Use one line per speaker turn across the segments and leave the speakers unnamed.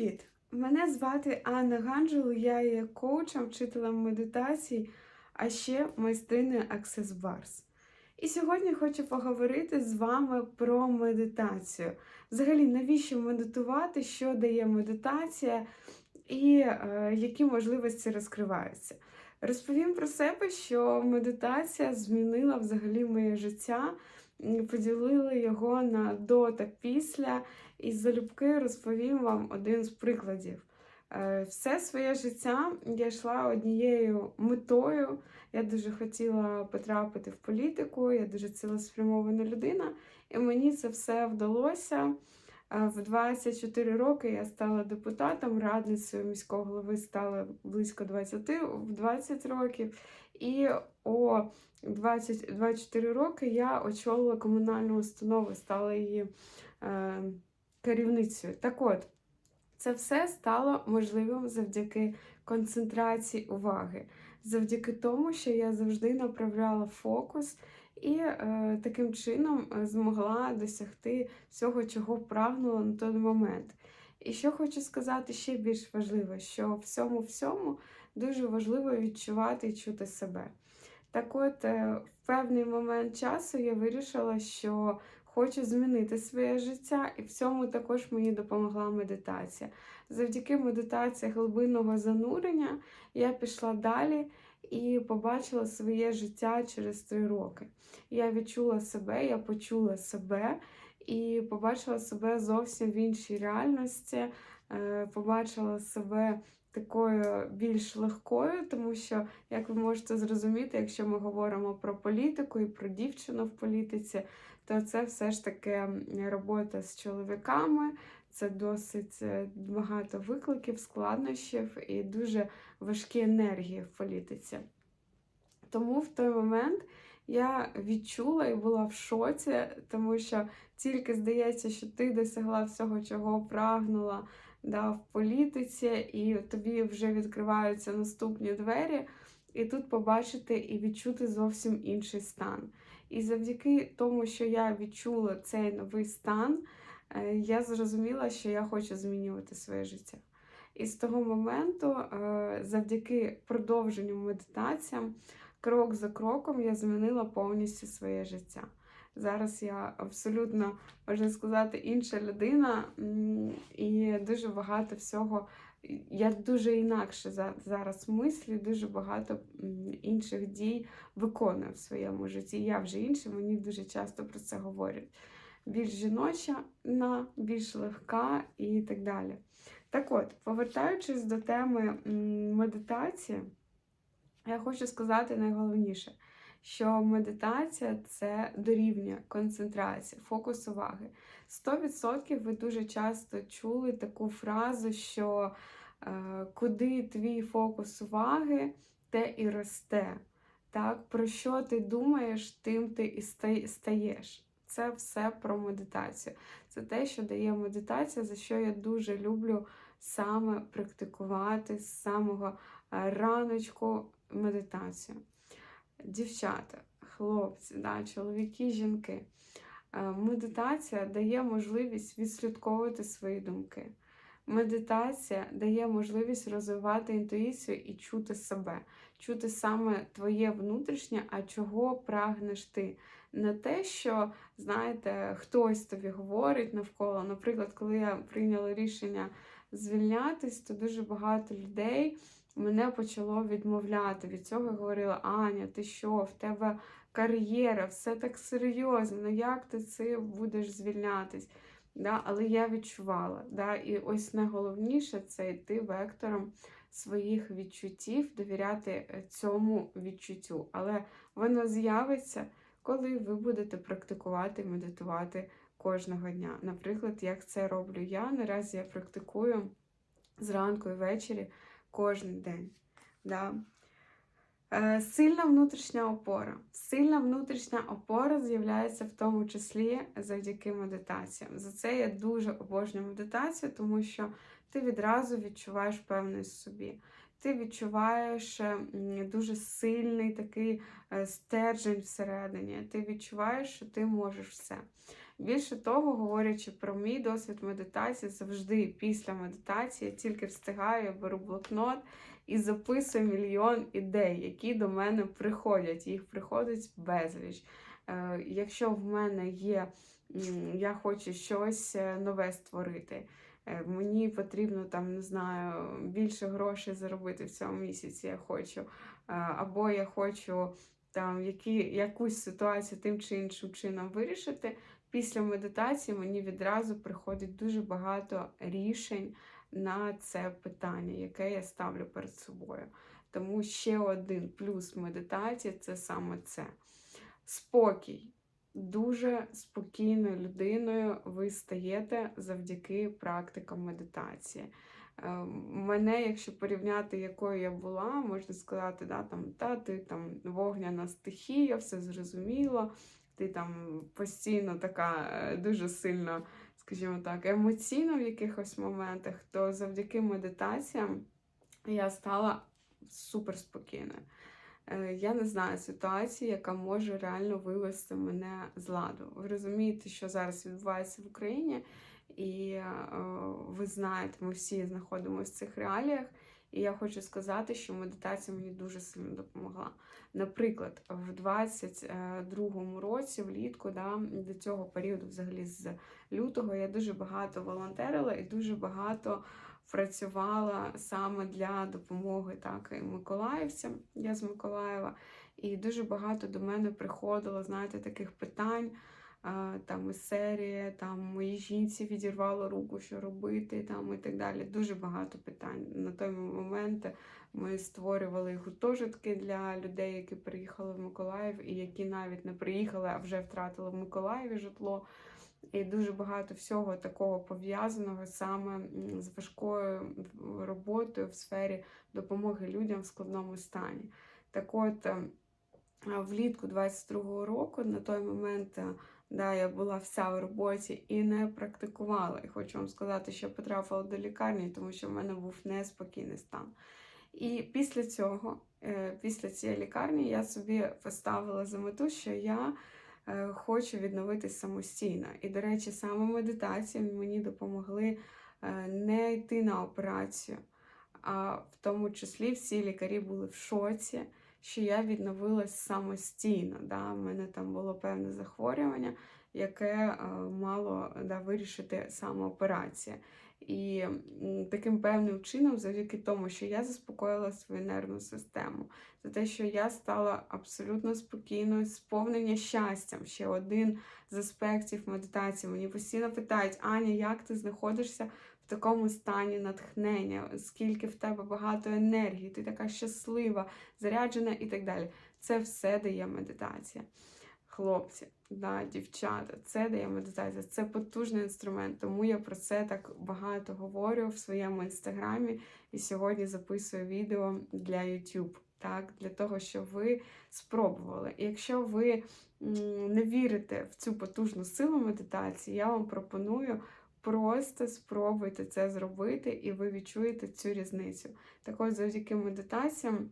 Привіт! Мене звати Анна Ганджелу, я є коучем, вчителем медитації, а ще майстриною Access Bars. І сьогодні хочу поговорити з вами про медитацію. Взагалі, навіщо медитувати, що дає медитація і е, які можливості розкриваються. Розповім про себе, що медитація змінила взагалі моє життя, поділила його на до та після. І залюбки розповім вам один з прикладів. Е, Все своє життя я йшла однією метою. Я дуже хотіла потрапити в політику, я дуже цілеспрямована людина, і мені це все вдалося. Е, В 24 роки я стала депутатом, радницею міського голови стала близько 20, в 20 років. І о 20, 24 роки я очолила комунальну установу, стала її. Е, керівницею. Так от, це все стало можливим завдяки концентрації уваги, завдяки тому, що я завжди направляла фокус і е, таким чином е, змогла досягти всього, чого прагнула на той момент. І що хочу сказати ще більш важливо, що в цьому всьому дуже важливо відчувати і чути себе. Так от, е, в певний момент часу я вирішила, що хочу змінити своє життя, і в цьому також мені допомогла медитація. Завдяки медитації глибинного занурення я пішла далі і побачила своє життя через три роки. Я відчула себе, я почула себе і побачила себе зовсім в іншій реальності, е, побачила себе. Такою більш легкою, тому що, як ви можете зрозуміти, якщо ми говоримо про політику і про дівчину в політиці, то це все ж таки робота з чоловіками, це досить е, багато викликів, складнощів і дуже важкі енергії в політиці. Тому в той момент я відчула і була в шоці, тому що тільки здається, що ти досягла всього, чого прагнула да, в політиці, і тобі вже відкриваються наступні двері, і тут побачити і відчути зовсім інший стан. І завдяки тому, що я відчула цей новий стан, е, я зрозуміла, що я хочу змінювати своє життя. І з того моменту, е, завдяки продовженню медитаціям, крок за кроком я змінила повністю своє життя. Зараз я абсолютно, можна сказати, інша людина, і дуже багато всього. Я дуже інакше зараз мислю, дуже багато інших дій виконую в своєму житті. Я вже інша, мені дуже часто про це говорять. Більш жіноча, більш легка і так далі. Так от, повертаючись до теми медитації, я хочу сказати найголовніше що медитація це дорівнює концентрація, фокус уваги. 100% ви дуже часто чули таку фразу, що е, куди твій фокус уваги, те і росте. Так? Про що ти думаєш, тим ти і стаєш. Це все про медитацію. Це те, що дає медитація, за що я дуже люблю саме практикувати з самого е, раночку медитацію дівчата, хлопці, да, чоловіки, жінки. Е, медитація дає можливість відслідковувати свої думки. Медитація дає можливість розвивати інтуїцію і чути себе, чути саме твоє внутрішнє, а чого прагнеш ти. Не те, що, знаєте, хтось тобі говорить навколо. Наприклад, коли я прийняла рішення звільнятись, то дуже багато людей мене почало відмовляти від цього. Я говорила, Аня, ти що, в тебе кар'єра, все так серйозно, ну як ти цим будеш звільнятись? Да? Але я відчувала. Да? І ось найголовніше це йти вектором своїх відчуттів, довіряти е, цьому відчуттю. Але воно з'явиться, коли ви будете практикувати, медитувати кожного дня. Наприклад, як це роблю я. Наразі я практикую зранку і ввечері кожен день. Да? Е, сильна внутрішня опора. Сильна внутрішня опора з'являється в тому числі завдяки медитаціям. За це я дуже обожнюю медитацію, тому що ти відразу відчуваєш певність собі. Ти відчуваєш дуже сильний такий е, стержень всередині. Ти відчуваєш, що ти можеш все. Більше того, говорячи про мій досвід медитації, завжди після медитації я тільки встигаю, я беру блокнот і записую мільйон ідей, які до мене приходять. Їх приходить безліч. Е, Якщо в мене є, я хочу щось е, нове створити. е, Мені потрібно там, не знаю, більше грошей заробити в цьому місяці. Я хочу, або я хочу там які, якусь ситуацію тим чи іншим чином вирішити. Після медитації мені відразу приходить дуже багато рішень на це питання, яке я ставлю перед собою. Тому ще один плюс медитації це саме це. Спокій. Дуже спокійною людиною ви стаєте завдяки практикам медитації. Е, Мене, якщо порівняти, якою я була, можна сказати, да, там, та ти там вогняна стихія, все зрозуміло, ти там постійно така е, дуже сильно, скажімо так, емоційна в якихось моментах, то завдяки медитаціям я стала суперспокійною. Е, Я не знаю ситуації, яка може реально вивести мене з ладу. Ви розумієте, що зараз відбувається в Україні, і е, ви знаєте, ми всі знаходимося в цих реаліях. І я хочу сказати, що медитація мені дуже сильно допомогла. Наприклад, в 22-му році, влітку, да, до цього періоду, взагалі з лютого, я дуже багато волонтерила і дуже багато працювала саме для допомоги так, і миколаївцям. Я з Миколаєва, і дуже багато до мене приходило, знаєте, таких питань. Там із серії, там моїй жінці відірвало руку, що робити, там і так далі. Дуже багато питань. На той момент ми створювали гуртожитки для людей, які приїхали в Миколаїв, і які навіть не приїхали, а вже втратили в Миколаєві житло. І дуже багато всього такого пов'язаного саме з важкою роботою в сфері допомоги людям в складному стані. Так от, влітку 22-го року, на той момент, да, я була вся в роботі і не практикувала. І хочу вам сказати, що я потрапила до лікарні, тому що в мене був неспокійний стан. І після цього, е, після цієї лікарні, я собі поставила за мету, що я е, хочу відновитись самостійно. І, до речі, саме медитації мені допомогли е, не йти на операцію. А в тому числі всі лікарі були в шоці, що я відновилась самостійно. Да? У мене там було певне захворювання, яке е, мало да, вирішити саме операція. І таким певним чином, завдяки тому, що я заспокоїла свою нервну систему, за те, що я стала абсолютно спокійною, сповнення щастям. Ще один з аспектів медитації. Мені постійно питають, Аня, як ти знаходишся такому стані натхнення, скільки в тебе багато енергії, ти така щаслива, заряджена і так далі. Це все дає медитація. Хлопці, да, дівчата, це дає медитація, це потужний інструмент, тому я про це так багато говорю в своєму інстаграмі і сьогодні записую відео для YouTube, так, для того, щоб ви спробували. І якщо ви не вірите в цю потужну силу медитації, я вам пропоную просто спробуйте це зробити, і ви відчуєте цю різницю. Так ось завдяки медитаціям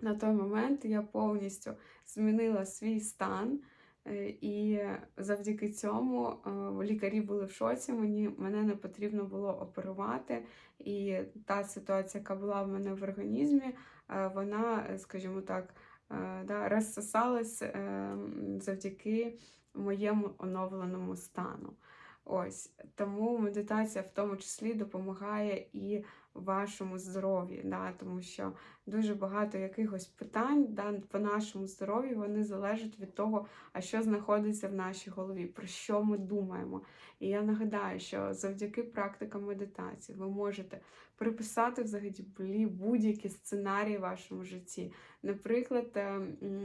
на той момент я повністю змінила свій стан. Е, І завдяки цьому е, лікарі були в шоці. Мені мене не потрібно було оперувати. І та ситуація, яка була в мене в організмі, е, вона, скажімо так, да, розсосалась е, завдяки моєму оновленому стану. Ось тому медитація в тому числі допомагає і вашому здоров'ю, да, тому що дуже багато якихось питань да, по нашому здоров'ю вони залежать від того, а що знаходиться в нашій голові, про що ми думаємо. І я нагадаю, що завдяки практикам медитації ви можете приписати взагалі будь-які сценарії в вашому житті. Наприклад, е,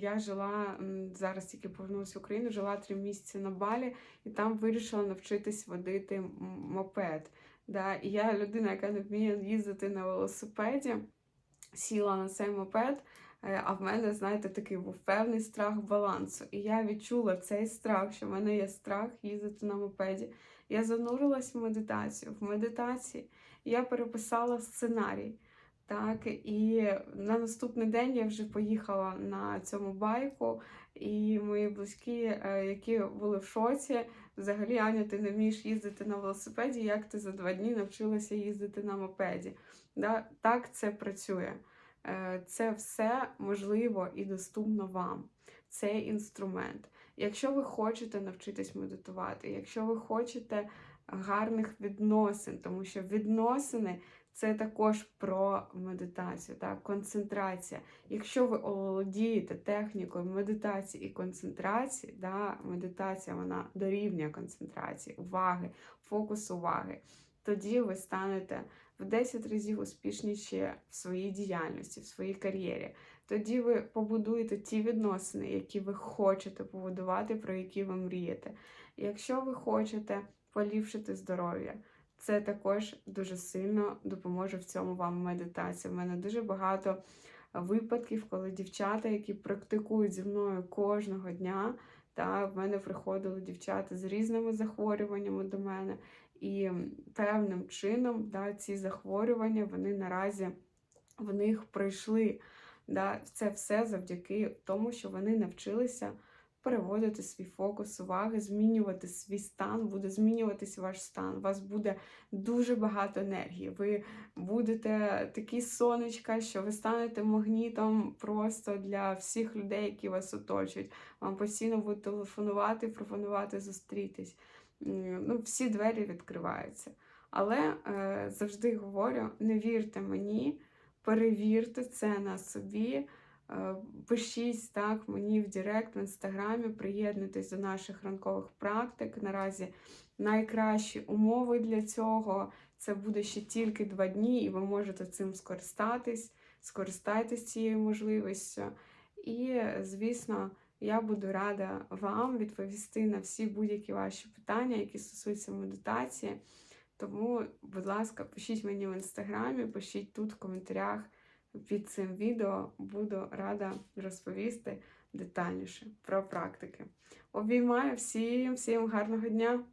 я жила зараз, тільки повернулася в Україну, жила три місяці на Балі, і там вирішила навчитись водити мопед. Да, і я людина, яка не вміє їздити на велосипеді, сіла на цей мопед. е, А в мене, знаєте, такий був певний страх балансу. І я відчула цей страх, що в мене є страх їздити на мопеді. Я занурилась в медитацію. В медитації я переписала сценарій. Так, і на наступний день я вже поїхала на цьому байку, і мої близькі, е, які були в шоці, взагалі, Аня, ти не вмієш їздити на велосипеді, як ти за два дні навчилася їздити на мопеді. Да? Так це працює. Е, Це все можливо і доступно вам. Це інструмент. Якщо ви хочете навчитись медитувати, якщо ви хочете гарних відносин, тому що відносини це також про медитацію, так? концентрація. Якщо ви оволодієте технікою медитації і концентрації, да, медитація вона дорівнює концентрації, уваги, фокус уваги, тоді ви станете в 10 разів успішніші в своїй діяльності, в своїй кар'єрі. Тоді ви побудуєте ті відносини, які ви хочете побудувати, про які ви мрієте. Якщо ви хочете поліпшити здоров'я, це також дуже сильно допоможе в цьому вам медитація. У мене дуже багато випадків, коли дівчата, які практикують зі мною кожного дня, та в мене приходили дівчата з різними захворюваннями до мене, і певним чином да, ці захворювання вони наразі в них пройшли. Да, Це все завдяки тому, що вони навчилися переводити свій фокус уваги, змінювати свій стан, буде змінюватись ваш стан. У вас буде дуже багато енергії. Ви будете такі сонечка, що ви станете магнітом просто для всіх людей, які вас оточують. Вам постійно будуть телефонувати, пропонувати зустрітись. Ну, Всі двері відкриваються. Але е, завжди говорю: не вірте мені, перевірте це на собі. Е, Пишіть так мені в Директ в інстаграмі, приєднуйтесь до наших ранкових практик. Наразі найкращі умови для цього. Це буде ще тільки два дні, і ви можете цим скористатись, скористайтесь цією можливістю. І, звісно, я буду рада вам відповісти на всі будь-які ваші питання, які стосуються медитації. Тому, будь ласка, пишіть мені в інстаграмі, пишіть тут в коментарях під цим відео буду рада розповісти детальніше про практики. Обіймаю всім, всім гарного дня!